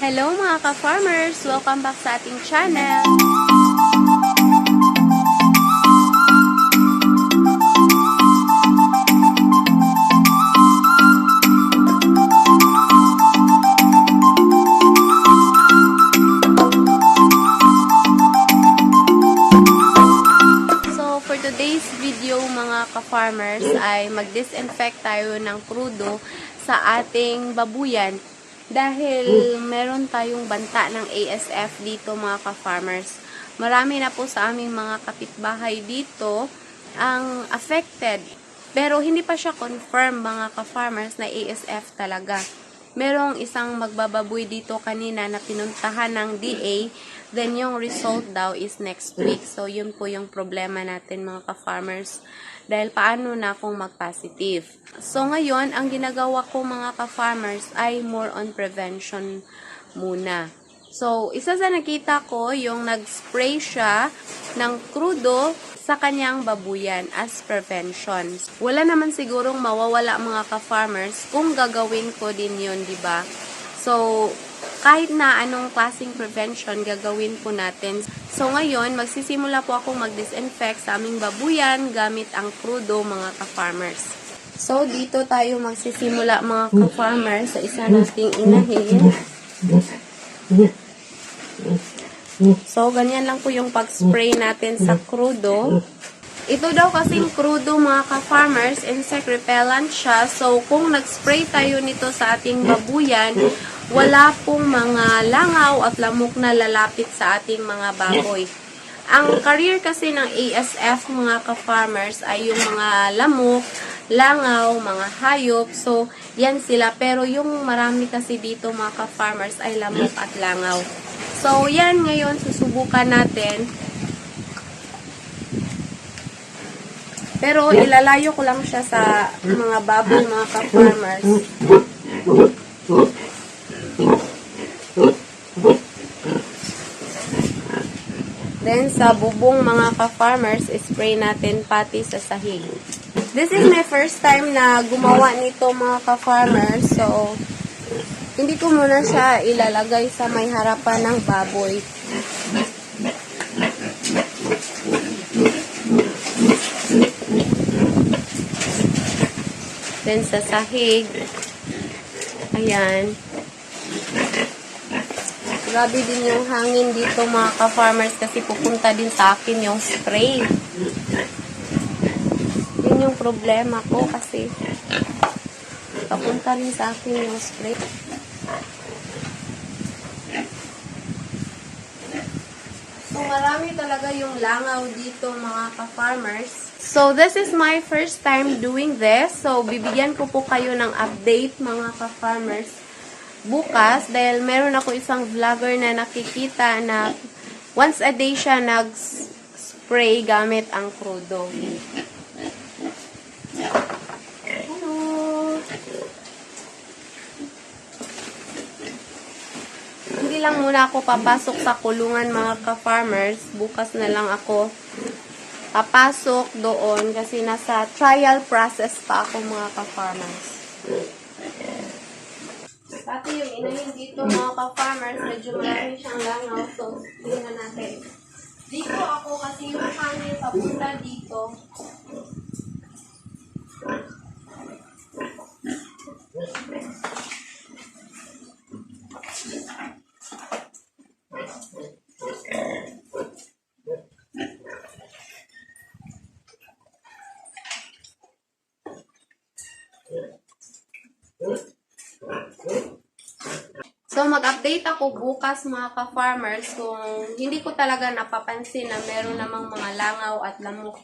Hello mga ka-farmers! Welcome back sa ating channel! So, for today's video mga ka-farmers ay mag-disinfect tayo ng krudo sa ating babuyan dahil meron tayong banta ng ASF dito mga ka-farmers. Marami na po sa aming mga kapitbahay dito ang affected. Pero hindi pa siya confirm mga ka-farmers na ASF talaga. Merong isang magbababoy dito kanina na pinuntahan ng DA, then yung result daw is next week. So, yun po yung problema natin mga ka-farmers. Dahil paano na kung mag-positive. So, ngayon, ang ginagawa ko mga ka-farmers ay more on prevention muna. So, isa sa nakita ko, yung nag-spray siya ng krudo sa kanyang babuyan as prevention. Wala naman sigurong mawawala mga ka-farmers kung gagawin ko din yun, di ba? So, kahit na anong klaseng prevention gagawin po natin. So, ngayon, magsisimula po akong mag-disinfect sa aming babuyan gamit ang krudo mga ka-farmers. So, dito tayo magsisimula mga ka-farmers sa isa nating inahin. So, ganyan lang po yung pag-spray natin sa krudo. Ito daw kasing krudo mga ka-farmers, insect repellent siya. So, kung nag-spray tayo nito sa ating babuyan, wala pong mga langaw at lamok na lalapit sa ating mga baboy. Ang career kasi ng ASF mga ka-farmers ay yung mga lamok, langaw, mga hayop. So, yan sila. Pero yung marami kasi dito mga ka-farmers ay lamok at langaw. So, yan ngayon, susubukan natin. Pero, ilalayo ko lang siya sa mga baboy, mga ka-farmers. Then, sa bubong mga ka-farmers, spray natin pati sa sahig. This is my first time na gumawa nito mga ka-farmers. So, hindi ko muna siya ilalagay sa may harapan ng baboy. Then sa sahig, ayan. Grabe din yung hangin dito mga ka-farmers kasi pupunta din sa akin yung spray. Yun yung problema ko kasi papunta rin sa akin yung spray. So, marami talaga yung langaw dito mga ka-farmers. So, this is my first time doing this. So, bibigyan ko po kayo ng update mga ka-farmers bukas dahil meron ako isang vlogger na nakikita na once a day siya nag-spray gamit ang krudo. Hello! Hindi lang muna ako papasok sa kulungan mga ka-farmers. Bukas na lang ako papasok doon kasi nasa trial process pa ako mga ka-farmers. Pati yung inahin dito mga ka-farmers, medyo marami siyang langaw. So, tingnan natin. Dito ako kasi yung hangin papunta dito. So, mag-update ako bukas mga ka-farmers kung hindi ko talaga napapansin na meron namang mga langaw at lamok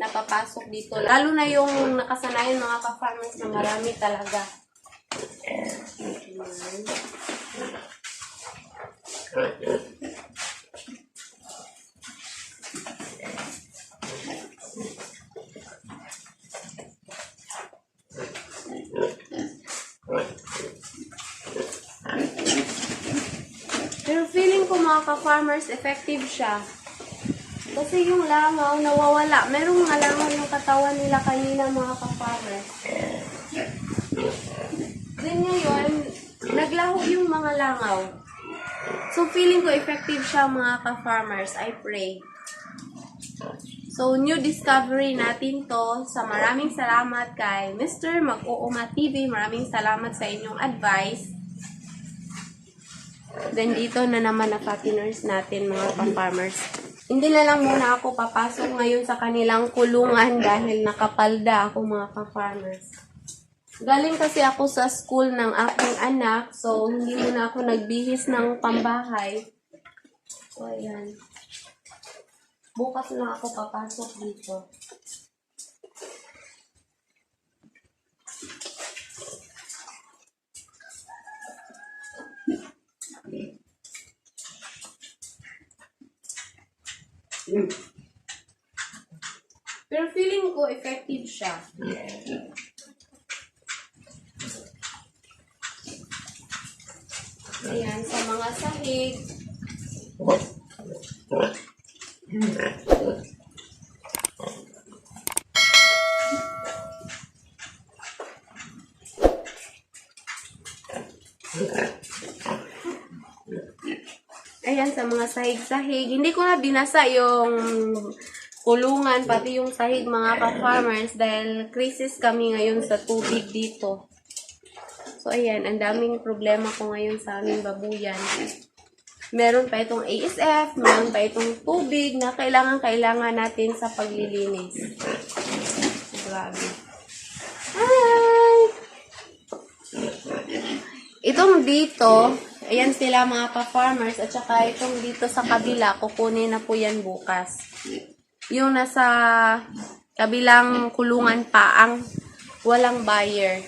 na papasok dito. Lalo na yung nakasanayan mga ka-farmers na marami talaga. Ayan. Pero ko mga ka-farmers, effective siya. Kasi yung langaw, nawawala. Merong mga langaw yung katawan nila kanina mga ka-farmers. Then ngayon, naglaho yung mga langaw. So, feeling ko effective siya mga ka-farmers. I pray. So, new discovery natin to. Sa maraming salamat kay Mr. Mag-uuma TV. Maraming salamat sa inyong advice. Then, dito na naman na patiners natin, mga ka-farmers. Hindi na lang muna ako papasok ngayon sa kanilang kulungan dahil nakapalda ako, mga ka-farmers. Galing kasi ako sa school ng aking anak, so hindi muna ako nagbihis ng pambahay. So, ayan. Bukas lang ako papasok dito. Pero effective siya. Ayan, sa mga sahig. Ayan, sa mga sahig-sahig. Hindi ko na binasa yung kulungan, pati yung sahig mga ka-farmers dahil crisis kami ngayon sa tubig dito. So, ayan, ang daming problema ko ngayon sa aming babuyan. Meron pa itong ASF, meron pa itong tubig na kailangan-kailangan natin sa paglilinis. Grabe. Hi! Itong dito, ayan sila mga ka-farmers, at saka itong dito sa kabila, kukunin na po yan bukas. Yung nasa kabilang kulungan pa, ang walang buyer.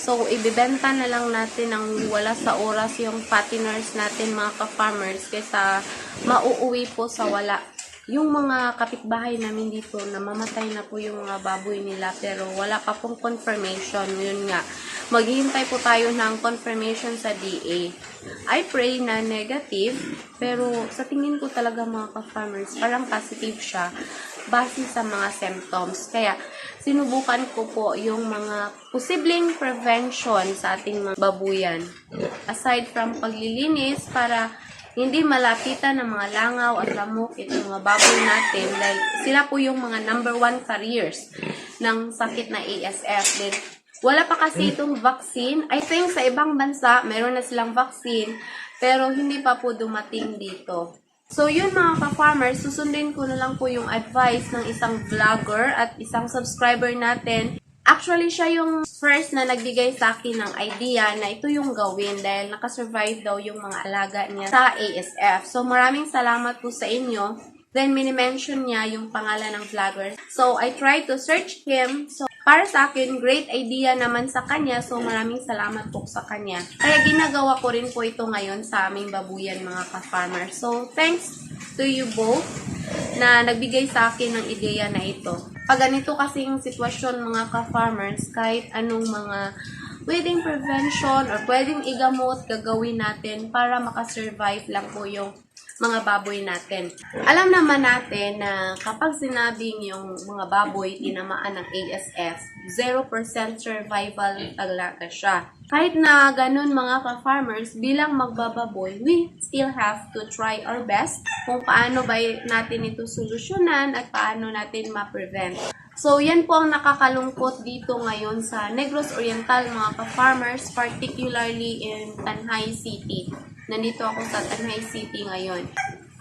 So, ibibenta na lang natin ng wala sa oras yung patiners natin mga ka-farmers kaysa mauuwi po sa wala. Yung mga kapitbahay namin dito, namamatay na po yung mga baboy nila pero wala pa pong confirmation. Yun nga, maghihintay po tayo ng confirmation sa DA. I pray na negative, pero sa tingin ko talaga mga ka-farmers, parang positive siya base sa mga symptoms. Kaya, sinubukan ko po yung mga posibleng prevention sa ating mga babuyan. Aside from paglilinis para hindi malapitan ng mga langaw at lamok itong mga baboy natin dahil sila po yung mga number one carriers ng sakit na ASF. Then, wala pa kasi itong vaccine. I think sa ibang bansa, meron na silang vaccine, pero hindi pa po dumating dito. So, yun mga ka-farmers, susundin ko na lang po yung advice ng isang vlogger at isang subscriber natin. Actually, siya yung first na nagbigay sa akin ng idea na ito yung gawin dahil nakasurvive daw yung mga alaga niya sa ASF. So, maraming salamat po sa inyo. Then, minimension niya yung pangalan ng vlogger. So, I tried to search him. So, para sa akin, great idea naman sa kanya. So, maraming salamat po sa kanya. Kaya ginagawa ko rin po ito ngayon sa aming babuyan mga ka-farmer. So, thanks to you both na nagbigay sa akin ng ideya na ito. Pag ganito kasing sitwasyon mga ka-farmers, kahit anong mga pwedeng prevention or pwedeng igamot gagawin natin para makasurvive lang po yung mga baboy natin. Alam naman natin na kapag sinabing yung mga baboy tinamaan ng ASF, 0% survival talaga siya. Kahit na ganun mga ka-farmers, bilang magbababoy, we still have to try our best kung paano ba natin ito solusyonan at paano natin ma-prevent. So, yan po ang nakakalungkot dito ngayon sa Negros Oriental mga ka-farmers, particularly in Tanhay City. Nandito ako sa Tanhay City ngayon.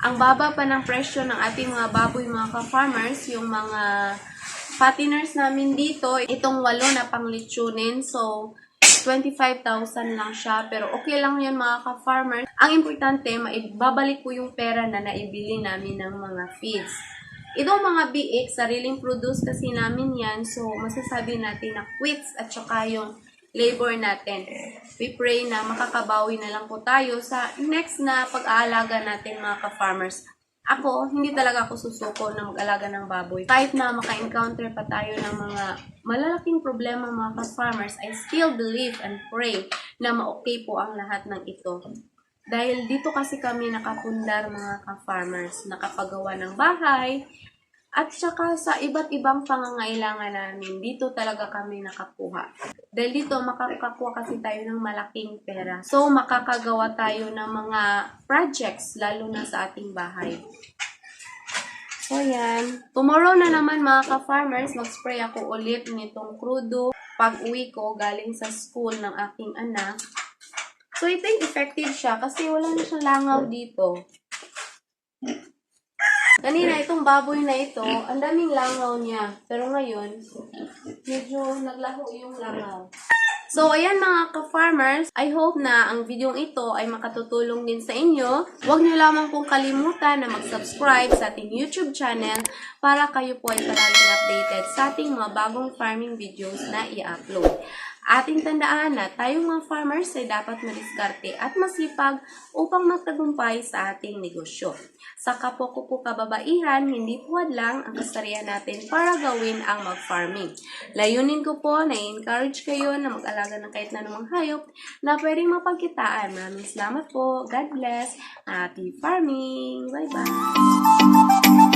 Ang baba pa ng presyo ng ating mga baboy mga ka-farmers, yung mga patiners namin dito, itong walo na pang lechonin. So, 25,000 lang siya. Pero okay lang yun mga ka-farmers. Ang importante, maibabalik po yung pera na naibili namin ng mga feeds. Itong mga biik, sariling produce kasi namin yan. So, masasabi natin na quits at saka yung labor natin. We pray na makakabawi na lang po tayo sa next na pag-aalaga natin mga ka-farmers. Ako, hindi talaga ako susuko na mag-alaga ng baboy. Kahit na maka-encounter pa tayo ng mga malalaking problema mga ka-farmers, I still believe and pray na ma-okay po ang lahat ng ito. Dahil dito kasi kami nakapundar mga ka-farmers, nakapagawa ng bahay, At saka sa iba't ibang pangangailangan namin, dito talaga kami nakakuha. Dahil dito, makakakuha kasi tayo ng malaking pera. So, makakagawa tayo ng mga projects, lalo na sa ating bahay. So, yan. Tomorrow na naman mga ka-farmers, mag-spray ako ulit nitong crudo pag uwi ko galing sa school ng aking anak. So, I think effective siya kasi wala na siyang langaw dito. Kanina, itong baboy na ito, ang daming langaw niya. Pero ngayon, medyo naglaho yung langaw. So, ayan mga ka-farmers, I hope na ang video ito ay makatutulong din sa inyo. Huwag niyo lamang pong kalimutan na mag-subscribe sa ating YouTube channel para kayo po ay palaging updated sa ating mga bagong farming videos na i-upload. Ating tandaan na tayong mga farmers ay dapat madiskarte at masipag upang magtagumpay sa ating negosyo. Sa kapwa ko po kababaihan, hindi puwad lang ang kasarian natin para gawin ang mag-farming. Layunin ko po na encourage kayo na mag-alaga ng kahit na namang hayop na pwedeng mapagkitaan. Maraming salamat po. God bless. Happy farming. Bye-bye.